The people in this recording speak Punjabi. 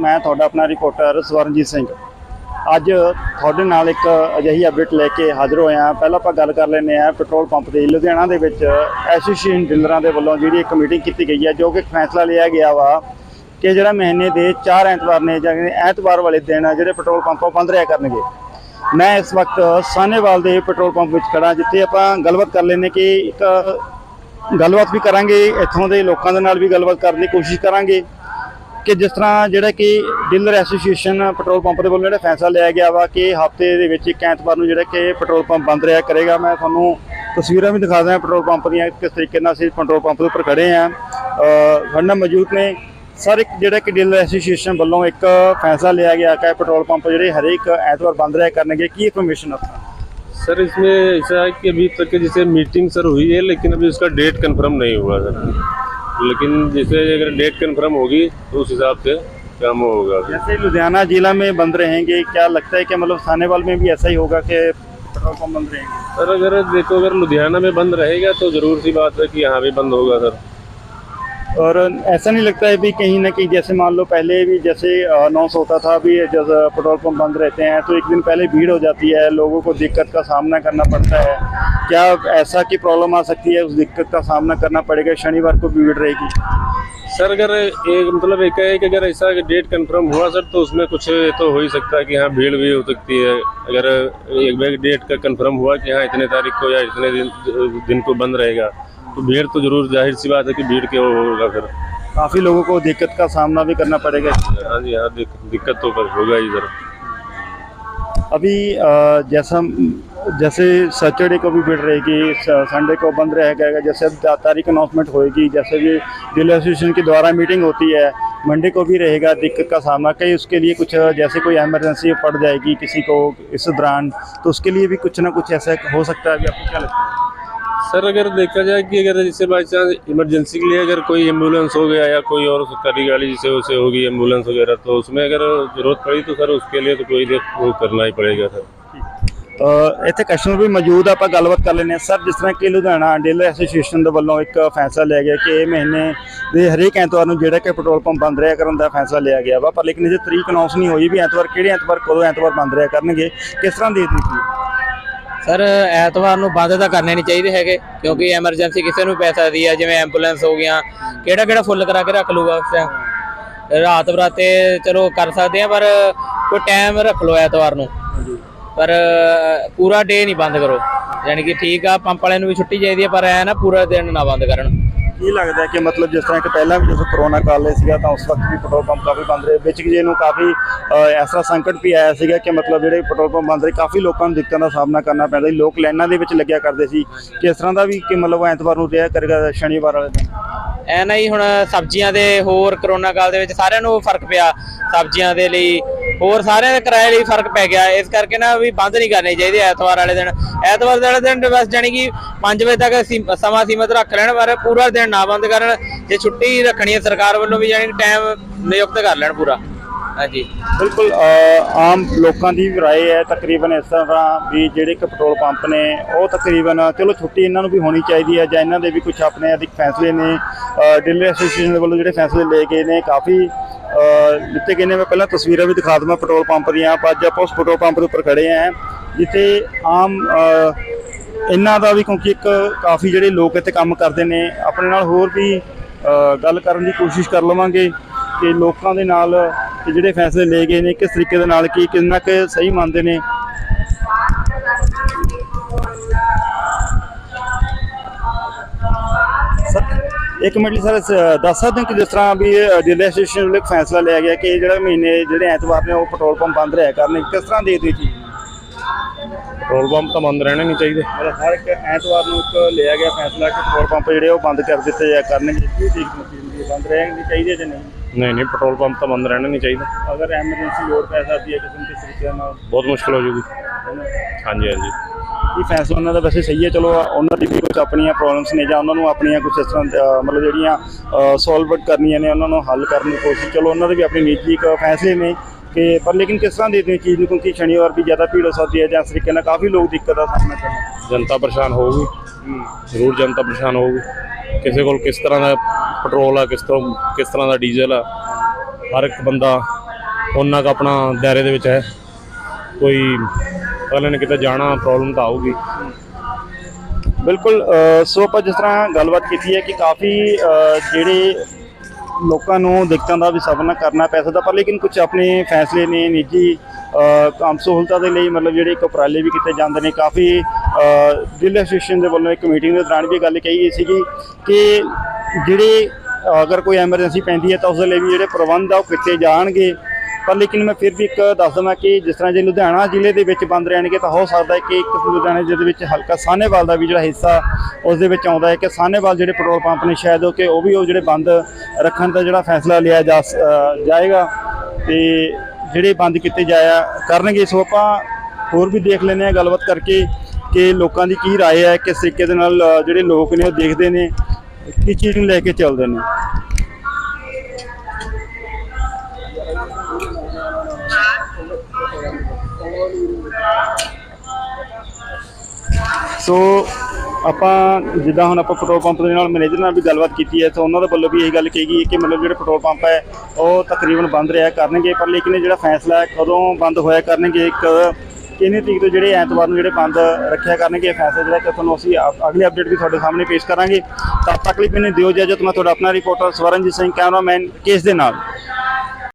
ਮੈਂ ਤੁਹਾਡਾ ਆਪਣਾ ਰਿਪੋਰਟਰ ਸਵਰਨਜੀਤ ਸਿੰਘ। ਅੱਜ ਤੁਹਾਡੇ ਨਾਲ ਇੱਕ ਅਜਿਹੀ ਅਪਡੇਟ ਲੈ ਕੇ ਹਾਜ਼ਰ ਹੋਇਆ ਹਾਂ। ਪਹਿਲਾਂ ਆਪਾਂ ਗੱਲ ਕਰ ਲੈਂਦੇ ਹਾਂ ਪੈਟਰੋਲ ਪੰਪ ਦੀ ਲੁਧਿਆਣਾ ਦੇ ਵਿੱਚ ਐਸੋਸੀਏਸ਼ਨ ਡੀਲਰਾਂ ਦੇ ਵੱਲੋਂ ਜਿਹੜੀ ਇੱਕ ਮੀਟਿੰਗ ਕੀਤੀ ਗਈ ਹੈ, ਜੋ ਕਿ ਫੈਸਲਾ ਲਿਆ ਗਿਆ ਵਾ ਕਿ ਜਿਹੜਾ ਮਹੀਨੇ ਦੇ 4 ਐਤਵਾਰ ਨੇ ਜਾਂ ਐਤਵਾਰ ਵਾਲੇ ਦਿਨ ਜਿਹੜੇ ਪੈਟਰੋਲ ਪੰਪ ਉਹ ਬੰਦ ਰਿਹਾ ਕਰਨਗੇ। ਮੈਂ ਇਸ ਵਕਤ ਸਾਨੇਵਾਲ ਦੇ ਪੈਟਰੋਲ ਪੰਪ ਵਿੱਚ ਖੜਾ ਜਿੱਥੇ ਆਪਾਂ ਗੱਲਬਾਤ ਕਰ ਲੈਂਦੇ ਕਿ ਇੱਕ ਗੱਲਬਾਤ ਵੀ ਕਰਾਂਗੇ, ਇੱਥੋਂ ਦੇ ਲੋਕਾਂ ਦੇ ਨਾਲ ਵੀ ਗੱਲਬਾਤ ਕਰਨ ਦੀ ਕੋਸ਼ਿਸ਼ ਕਰਾਂਗੇ। ਕਿ ਜਿਸ ਤਰ੍ਹਾਂ ਜਿਹੜਾ ਕਿ ਡੀਲਰ ਐਸੋਸੀਏਸ਼ਨ ਪੈਟਰੋਲ ਪੰਪ ਦੇ ਵੱਲੋਂ ਜਿਹੜਾ ਫੈਸਲਾ ਲਿਆ ਗਿਆ ਵਾ ਕਿ ਹਫਤੇ ਦੇ ਵਿੱਚ ਇੱਕ ਐਤਵਾਰ ਨੂੰ ਜਿਹੜਾ ਕਿ ਪੈਟਰੋਲ ਪੰਪ ਬੰਦ ਰਿਹਾ ਕਰੇਗਾ ਮੈਂ ਤੁਹਾਨੂੰ ਤਸਵੀਰਾਂ ਵੀ ਦਿਖਾ ਦਿਆਂ ਪੈਟਰੋਲ ਪੰਪ ਦੀਆਂ ਕਿਸ ਤਰੀਕੇ ਨਾਲ ਅਸੀਂ ਪੈਟਰੋਲ ਪੰਪ ਦੇ ਉੱਪਰ ਖੜੇ ਆ ਸਾਡੇ ਨਾਲ ਮੌਜੂਦ ਨੇ ਸਰ ਇੱਕ ਜਿਹੜਾ ਕਿ ਡੀਲਰ ਐਸੋਸੀਏਸ਼ਨ ਵੱਲੋਂ ਇੱਕ ਫੈਸਲਾ ਲਿਆ ਗਿਆ ਕਿ ਪੈਟਰੋਲ ਪੰਪ ਜਿਹੜੇ ਹਰੇਕ ਐਤਵਾਰ ਬੰਦ ਰਿਹਾ ਕਰਨਗੇ ਕੀ ਇਨਫੋਰਮੇਸ਼ਨ ਆ सर इसमें ऐसा है कि अभी तक के जैसे मीटिंग सर हुई है लेकिन अभी उसका डेट कंफर्म नहीं हुआ सर लेकिन जैसे अगर डेट कन्फर्म होगी तो उस हिसाब से काम होगा। जैसे लुधियाना जिला में बंद रहेंगे। क्या लगता है कि मतलब थानेवाल में भी ऐसा ही होगा कि पेट्रोल पंप बंद रहेंगे? सर अगर देखो अगर लुधियाना में बंद रहेगा तो ज़रूर सी बात है कि यहाँ भी बंद होगा सर। और ऐसा नहीं लगता है भी कहीं ना कहीं, जैसे मान लो पहले भी जैसे अनाउंस होता था भी जैसे पेट्रोल पंप बंद रहते हैं तो एक दिन पहले भीड़ हो जाती है, लोगों को दिक्कत का सामना करना पड़ता है। क्या ऐसा की प्रॉब्लम आ सकती है, उस दिक्कत का सामना करना पड़ेगा, शनिवार को भीड़ रहेगी। सर अगर एक मतलब एक है कि अगर ऐसा डेट कंफर्म हुआ सर तो उसमें कुछ तो हो ही सकता है कि हाँ भीड़ भी हो सकती है। अगर एक डेट का कंफर्म हुआ कि हाँ इतने तारीख को या इतने दिन दिन को बंद रहेगा तो भीड़ तो ज़रूर ज़ाहिर सी बात है कि भीड़ के होगा फिर। काफ़ी लोगों को दिक्कत का सामना भी करना पड़ेगा। हाँ जी हाँ दिक्कत तो होगा ही सर अभी जैसा जैसे सैटरडे को भी भीड़ रहेगी संडे को बंद रहेगा जैसे अब तारीख अनाउंसमेंट होगी जैसे भी डीलर एसोसिएशन के द्वारा मीटिंग होती है मंडे को भी रहेगा दिक्कत का सामना। कई उसके लिए कुछ जैसे कोई एमरजेंसी पड़ जाएगी किसी को इस दौरान तो उसके लिए भी कुछ ना कुछ ऐसा हो सकता है। अभी आपको क्या लगता है? सर अगर देखा जाए कि अगर जैसे बाई चांस इमरजेंसी के लिए अगर कोई एम्बुलेंस हो गया या कोई और सरकारी गाड़ी जैसे उसे होगी एम्बुलेंस वगैरह तो उसमें अगर जरूरत पड़ी तो सर उसके लिए तो कोई देख वो करना ही पड़ेगा सर ਅ, ਇੱਥੇ ਕਸਟਮਰ ਵੀ ਮੌਜੂਦ ਆ ਆਪਾਂ ਗੱਲਬਾਤ ਕਰ ਲੈਂਦੇ ਹਾਂ ਸਰ ਜਿਸ ਤਰ੍ਹਾਂ ਕਿ ਲੁਧਿਆਣਾ ਡੀਲਰ ਐਸੋਸੀਏਸ਼ਨ ਦੇ ਵੱਲੋਂ ਇੱਕ ਫੈਸਲਾ ਲਿਆ ਗਿਆ ਕਿ ਇਹ ਮਹੀਨੇ ਦੇ ਹਰੇਕ ਐਤਵਾਰ ਨੂੰ ਜਿਹੜਾ ਕਿ ਪੈਟਰੋਲ ਪੰਪ ਬੰਦ ਰਿਹਾ ਕਰਨ ਦਾ ਫੈਸਲਾ ਲਿਆ ਗਿਆ ਵਾ ਪਰ ਲੇਕਿਨ ਇਹ ਤਰੀਕ ਅਨਾਉਂਸ ਨਹੀਂ ਹੋਈ ਵੀ ਐਤਵਾਰ ਕਿਹੜੇ ਐਤਵਾਰ ਕਦੋਂ ਐਤਵਾਰ ਬੰਦ ਰਿਹਾ ਕਰਨਗੇ ਕਿਸ ਤਰ੍ਹਾਂ ਦੀ ਤਰੀਕ ਸਰ ਐਤਵਾਰ ਨੂੰ ਬੰਦ ਤਾਂ ਕਰਨੇ ਨਹੀਂ ਚਾਹੀਦੇ ਹੈਗੇ ਕਿਉਂਕਿ ਐਮਰਜੈਂਸੀ ਕਿਸੇ ਨੂੰ ਪੈ ਸਕਦੀ ਹੈ ਜਿਵੇਂ ਐਂਬੂਲੈਂਸ ਹੋ ਗਿਆ ਕਿਹੜਾ ਕਿਹੜਾ ਫੁੱਲ ਕਰਾ ਕੇ ਰੱਖ ਲੂਗਾ ਉਸ time? ਰਾਤ ਬਰਾਤੇ ਚਲੋ ਕਰ ਸਕਦੇ ਆ ਪਰ ਕੋਈ ਟਾਈਮ ਰੱਖ ਲਓ ਐਤਵਾਰ ਨੂੰ। ਪਰ ਪੂਰਾ ਡੇ ਨਹੀਂ ਬੰਦ ਕਰੋ। ਯਾਨੀ ਕਿ ਠੀਕ ਆ ਪੰਪ ਵਾਲਿਆਂ ਨੂੰ ਵੀ ਛੁੱਟੀ ਚਾਹੀਦੀ ਹੈ ਪਰ ਐ ਨਾ ਪੂਰਾ ਦਿਨ ਨਾ ਬੰਦ ਕਰਨ। ਕੀ ਲੱਗਦਾ ਕਿ ਮਤਲਬ ਜਿਸ ਤਰ੍ਹਾਂ ਕਿ ਪਹਿਲਾਂ ਵੀ ਜਦੋਂ ਕਰੋਨਾ ਕਾਲ ਸੀਗਾ ਤਾਂ ਉਸ ਵਕਤ ਵੀ ਪੈਟਰੋਲ ਪੰਪ ਕਾਫੀ ਬੰਦ ਰਹੇ। ਵਿੱਚ ਜੇ ਨੂੰ ਕਾਫੀ ਐਸਾ ਸੰਕਟ ਵੀ ਆਇਆ ਸੀਗਾ ਕਿ ਮਤਲਬ ਜਿਹੜੇ ਪੈਟਰੋਲ ਪੰਪ ਬੰਦ ਰਹੇ, ਕਾਫੀ ਲੋਕਾਂ ਨੂੰ ਦਿੱਕਤਾਂ ਦਾ ਸਾਹਮਣਾ ਕਰਨਾ ਪੈਂਦਾ ਸੀ। ਲੋਕ ਲਾਈਨਾਂ ਦੇ ਵਿੱਚ ਲੱਗਿਆ ਕਰਦੇ ਸੀ। ਕਿਸ ਤਰ੍ਹਾਂ ਦਾ ਵੀ ਕਿ ਮਤਲਬ ਐਤਵਾਰ ਨੂੰ ਰਿਹਾ ਕਰੇਗਾ ਸ਼ਨੀਵਾਰ ਵਾਲੇ ਦਿਨ? ਐ ਨਹੀਂ ਹੁਣ ਸਬਜ਼ੀਆਂ ਦੇ ਹੋਰ ਕਰੋਨਾ ਕਾਲ ਦੇ ਵਿੱਚ ਸਾਰਿਆਂ ਨੂੰ ਫ਼ਰਕ ਪਿਆ। ਸਬਜ਼ੀਆਂ ਦੇ ਲਈ ਹੋਰ ਸਾਰਿਆਂ ਦੇ ਕਿਰਾਏ ਲਈ ਫ਼ਰਕ ਪੈ ਗਿਆ। ਇਸ ਕਰਕੇ ਨਾ ਵੀ ਬੰਦ ਨਹੀਂ ਕਰਨੇ ਚਾਹੀਦੇ ਐਤਵਾਰ ਵਾਲੇ ਦਿਨ। ਐਤਵਾਰ ਵਾਲੇ ਦਿਨ ਬਸ ਜਾਣੀ ਕਿ 5 ਵਜੇ ਤੱਕ ਸਮਾਂ ਸੀਮਤ ਰੱਖ ਲੈਣ, ਪਰ ਪੂਰਾ ਦਿਨ ਨਾ ਬੰਦ ਕਰਨ, ਜੇ ਛੁੱਟੀ ਰੱਖਣੀ ਹੈ ਸਰਕਾਰ ਵੱਲੋਂ ਵੀ ਜਾਣੀ ਕਿ ਟਾਈਮ ਨਿਯੁਕਤ ਕਰ ਲੈਣ ਪੂਰਾ। ਹਾਂਜੀ। ਬਿਲਕੁਲ ਆਮ ਲੋਕਾਂ ਦੀ ਵੀ ਰਾਏ ਹੈ ਤਕਰੀਬਨ ਇਸ ਤਰ੍ਹਾਂ ਵੀ ਜਿਹੜੇ ਕਿ ਪੈਟਰੋਲ ਪੰਪ ਨੇ, ਉਹ ਤਕਰੀਬਨ ਚਲੋ ਛੁੱਟੀ ਇਹਨਾਂ ਨੂੰ ਵੀ ਹੋਣੀ ਚਾਹੀਦੀ ਹੈ ਜਾਂ ਇਹਨਾਂ ਦੇ ਵੀ ਕੁਝ ਆਪਣੇ ਅਧਿਕ ਫੈਸਲੇ ਨੇ। ਡੀਲਰ ਐਸੋਸੀਏਸ਼ਨ ਦੇ ਵੱਲੋਂ ਜਿਹੜੇ ਫੈਸਲੇ ਲਏ ਗਏ ਨੇ, ਕਾਫੀ ਜਿੱਥੇ ਕਹਿੰਦੇ ਮੈਂ ਪਹਿਲਾਂ ਤਸਵੀਰਾਂ ਵੀ ਦਿਖਾ ਦਵਾਂ ਪੈਟਰੋਲ ਪੰਪ ਦੀਆਂ, ਆਪਾਂ ਅੱਜ ਆਪਾਂ ਉਸ ਪੈਟਰੋਲ ਪੰਪ ਦੇ ਉੱਪਰ ਖੜੇ ਆਂ ਜਿੱਥੇ ਆਮ ਇਹਨਾਂ ਦਾ ਵੀ ਕਿਉਂਕਿ ਇੱਕ ਕਾਫੀ ਜਿਹੜੇ ਲੋਕ ਇੱਥੇ ਕੰਮ ਕਰਦੇ ਨੇ, ਆਪਣੇ ਨਾਲ ਹੋਰ ਵੀ ਗੱਲ ਕਰਨ ਦੀ ਕੋਸ਼ਿਸ਼ ਕਰ ਲਵਾਂਗੇ ਕਿ ਲੋਕਾਂ ਦੇ ਨਾਲ ਜਿਹੜੇ ਫੈਸਲੇ ਲਏ ਗਏ ਨੇ, ਕਿਸ ਤਰੀਕੇ ਦੇ ਨਾਲ, ਕੀ ਕਿੰਨਾ ਕੁ ਸਹੀ ਮੰਨਦੇ ਨੇ ਇੱਕ ਮਿੰਟ ਲਈ ਸਰ ਦੱਸ ਸਕਦੇ ਕਿ ਜਿਸ ਤਰ੍ਹਾਂ ਵੀ ਰੇਲਵੇ ਸਟੇਸ਼ਨ ਵੱਲੋਂ ਫੈਸਲਾ ਲਿਆ ਗਿਆ ਕਿ ਜਿਹੜਾ ਮਹੀਨੇ ਜਿਹੜੇ ਐਤਵਾਰ ਨੇ ਉਹ ਪੈਟਰੋਲ ਪੰਪ ਬੰਦ ਰਿਹਾ ਕਰਨ ਕਿਸ ਤਰ੍ਹਾਂ ਦੇਖਦੇ ਜੀ? ਪੈਟਰੋਲ ਪੰਪ ਤਾਂ ਬੰਦ ਰਹਿਣੇ ਨਹੀਂ ਚਾਹੀਦੇ। ਮਤਲਬ ਹਰ ਇੱਕ ਐਤਵਾਰ ਨੂੰ ਇੱਕ ਲਿਆ ਗਿਆ ਫੈਸਲਾ ਕਿ ਪੈਟਰੋਲ ਪੰਪ ਜਿਹੜੇ ਉਹ ਬੰਦ ਕਰ ਦਿੱਤੇ ਜਾ ਕਰਨਗੇ। ਕੀ ਠੀਕ ਨਹੀਂ ਬੰਦ ਰਹਿਣਗੇ ਚਾਹੀਦੇ ਜਾਂ ਨਹੀਂ? ਨਹੀਂ ਨਹੀਂ ਪੈਟਰੋਲ ਪੰਪ ਤਾਂ ਬੰਦ ਰਹਿਣਾ ਨਹੀਂ ਚਾਹੀਦਾ। ਅਗਰ ਐਮਰਜੈਂਸੀ ਲੋੜ ਪੈ ਸਕਦੀ ਹੈ ਕਿਸੇ ਤਰੀਕੇ ਨਾਲ? ਬਹੁਤ ਮੁਸ਼ਕਲ ਹੋ ਜੂਗੀ। ਹਾਂਜੀ ਹਾਂਜੀ। ਇਹ ਫੈਸਲਾ ਉਹਨਾਂ ਦਾ? ਵੈਸੇ ਸਹੀ ਹੈ ਚਲੋ ਉਹਨਾਂ ਦੀ ਵੀ ਕੁਝ ਆਪਣੀਆਂ ਪ੍ਰੋਬਲਮਸ ਨੇ ਜਾਂ ਉਹਨਾਂ ਨੂੰ ਆਪਣੀਆਂ ਕੁਝ ਇਸ ਤਰ੍ਹਾਂ ਮਤਲਬ ਜਿਹੜੀਆਂ ਸੋਲਵ ਕਰਨੀਆਂ ਨੇ ਉਹਨਾਂ ਨੂੰ ਹੱਲ ਕਰਨ ਦੀ ਕੋਸ਼ਿਸ਼। ਚਲੋ ਉਹਨਾਂ ਦੇ ਵੀ ਆਪਣੀ ਨਿੱਜੀ ਇੱਕ ਫੈਸਲੇ ਨੇ ਕਿ ਪਰ ਲੇਕਿਨ ਕਿਸ ਤਰ੍ਹਾਂ ਦੇ ਚੀਜ਼ ਨੂੰ? ਕਿਉਂਕਿ ਸ਼ਨੀਵਾਰ ਵੀ ਜ਼ਿਆਦਾ ਭੀੜ ਹੋ ਸਕਦੀ ਹੈ ਜਾਂ ਇਸ ਤਰੀਕੇ ਨਾਲ ਕਾਫੀ ਲੋਕ ਦਿੱਕਤ ਦਾ ਸਾਹਮਣਾ ਕਰਨ ਜਨਤਾ ਪਰੇਸ਼ਾਨ ਹੋਊਗੀ। ਜ਼ਰੂਰ ਜਨਤਾ ਪਰੇਸ਼ਾਨ ਹੋਊਗੀ। ਕਿਸੇ ਕੋਲ ਕਿਸ ਤਰ੍ਹਾਂ ਦਾ ਪੈਟਰੋਲ ਆ ਕਿਸ ਤਰ੍ਹਾਂ ਕਿਸ ਤਰ੍ਹਾਂ ਦਾ ਡੀਜ਼ਲ ਆ ਹਰ ਇੱਕ ਬੰਦਾ ਉਹਨਾਂ ਦਾ ਆਪਣਾ ਦਾਇਰੇ ਦੇ ਵਿੱਚ ਹੈ। ਕੋਈ ਅਗਲੇ ਨੇ ਕਿਤੇ ਜਾਣਾ ਪ੍ਰੋਬਲਮ ਤਾਂ ਆਊਗੀ। ਬਿਲਕੁਲ ਸੋ ਆਪਾਂ ਜਿਸ ਤਰ੍ਹਾਂ ਗੱਲਬਾਤ ਕੀਤੀ ਹੈ ਕਿ ਕਾਫੀ ਜਿਹੜੇ ਲੋਕਾਂ ਨੂੰ ਦਿੱਕਤਾਂ ਦਾ ਵੀ ਸਾਹਮਣਾ ਕਰਨਾ ਪੈ ਸਕਦਾ ਪਰ ਲੇਕਿਨ ਕੁਝ ਆਪਣੇ ਫੈਸਲੇ ਨੇ ਨਿੱਜੀ ਕੰਮ ਸਹੂਲਤਾਂ ਦੇ ਲਈ ਮਤਲਬ ਜਿਹੜੇ ਇੱਕ ਉਪਰਾਲੇ ਵੀ ਕੀਤੇ ਜਾਂਦੇ ਨੇ ਕਾਫੀ ਅ, ਜ਼ਿਲ੍ਹਾ ਐਸੋਸੀਏਸ਼ਨ ਦੇ ਵੱਲੋਂ ਇੱਕ ਮੀਟਿੰਗ ਦੇ ਦੌਰਾਨ ਵੀ ਇਹ ਗੱਲ ਕਹੀ ਗਈ ਸੀਗੀ ਕਿ ਜਿਹੜੇ ਅਗਰ ਕੋਈ ਐਮਰਜੈਂਸੀ ਪੈਂਦੀ ਹੈ ਤਾਂ ਉਸ ਦੇ ਲਈ ਵੀ ਜਿਹੜੇ ਪ੍ਰਬੰਧ ਆ ਉਹ ਕੀਤੇ ਜਾਣਗੇ। ਪਰ ਲੇਕਿਨ ਮੈਂ ਫਿਰ ਵੀ ਇੱਕ ਦੱਸ ਦਵਾਂ ਕਿ ਜਿਸ ਤਰ੍ਹਾਂ ਜੇ ਲੁਧਿਆਣਾ ਜ਼ਿਲ੍ਹੇ ਦੇ ਵਿੱਚ ਬੰਦ ਰਹਿਣਗੇ ਤਾਂ ਹੋ ਸਕਦਾ ਹੈ ਕਿ ਇੱਕ ਲੁਧਿਆਣਾ ਜ਼ਿਲ੍ਹੇ ਦੇ ਵਿੱਚ ਹਲਕਾ ਸਾਹਨੇਵਾਲ ਦਾ ਵੀ ਜਿਹੜਾ ਹਿੱਸਾ ਉਸ ਦੇ ਵਿੱਚ ਆਉਂਦਾ ਹੈ ਕਿ ਸਾਹਨੇਵਾਲ ਜਿਹੜੇ ਪੈਟਰੋਲ ਪੰਪ ਨੇ ਸ਼ਾਇਦ ਉਹ ਕਿ ਉਹ ਵੀ ਉਹ ਜਿਹੜੇ ਬੰਦ ਰੱਖਣ ਦਾ ਜਿਹੜਾ ਫੈਸਲਾ ਲਿਆ ਜਾ ਸ- ਅ, ਜਾਏਗਾ ਤੇ ਜਿਹੜੇ ਬੰਦ ਕੀਤੇ ਜਾਇਆ ਕਰਨਗੇ ਸੋ ਆਪਾਂ ਹੋਰ ਵੀ ਦੇਖ ਲੈਂਦੇ ਹਾਂ ਗੱਲਬਾਤ ਕਰਕੇ ਕਿ ਲੋਕਾਂ ਦੀ ਕੀ رائے ਹੈ ਕਿਸ ਤਰੀਕੇ ਦੇ ਨਾਲ ਅ, ਜਿਹੜੇ ਲੋਕ ਨੇ ਉਹ ਦੇਖਦੇ ਨੇ ਕੀ ਚੀਜ਼ ਨੂੰ ਲੈ ਕੇ ਚੱਲਦੇ ਨੇ ਸੋ ਆਪਾਂ ਜਿੱਦਾਂ ਹੁਣ ਆਪਾਂ ਪੈਟਰੋਲ ਪੰਪ ਦੇ ਨਾਲ ਮੈਨੇਜਰ ਨਾਲ ਵੀ ਗੱਲਬਾਤ ਕੀਤੀ ਹੈ, ਤਾਂ ਉਹਨਾਂ ਦੇ ਵੱਲੋਂ ਵੀ ਇਹ ਗੱਲ ਕਹੀ ਗਈ ਕਿ ਮਤਲਬ ਜਿਹੜਾ ਪੈਟਰੋਲ ਪੰਪ ਹੈ, ਉਹ ਤਕਰੀਬਨ ਬੰਦ ਰਿਹਾ ਕਰਨਗੇ, ਪਰ ਲੇਕਿਨ ਇਹ ਜਿਹੜਾ ਫੈਸਲਾ ਹੈ, ਕਦੋਂ ਬੰਦ ਹੋਇਆ ਕਰਨਗੇ, ਇੱਕ ਕਿੰਨੀ ਤਰੀਕ ਤੋਂ ਜਿਹੜੇ ਐਤਵਾਰ ਨੂੰ ਜਿਹੜੇ ਬੰਦ ਰੱਖਿਆ ਕਰਨਗੇ, ਇਹ ਫੈਸਲਾ ਜਿਹੜਾ ਕਿ ਤੁਹਾਨੂੰ ਅਸੀਂ ਅਗਲੀ ਅਪਡੇਟ ਵੀ ਤੁਹਾਡੇ ਸਾਹਮਣੇ ਪੇਸ਼ ਕਰਾਂਗੇ। ਤਦ ਤੱਕ ਲਈ ਮੈਨੂੰ ਦਿਓ ਇਜਾਜ਼ਤ, ਮੈਂ ਤੁਹਾਡਾ ਆਪਣਾ ਰਿਪੋਰਟਰ ਸਵਰਨਜੀਤ ਸਿੰਘ ਕੈਮਰਾਮੈਨ ਕੇਸ ਦੇ ਨਾਲ।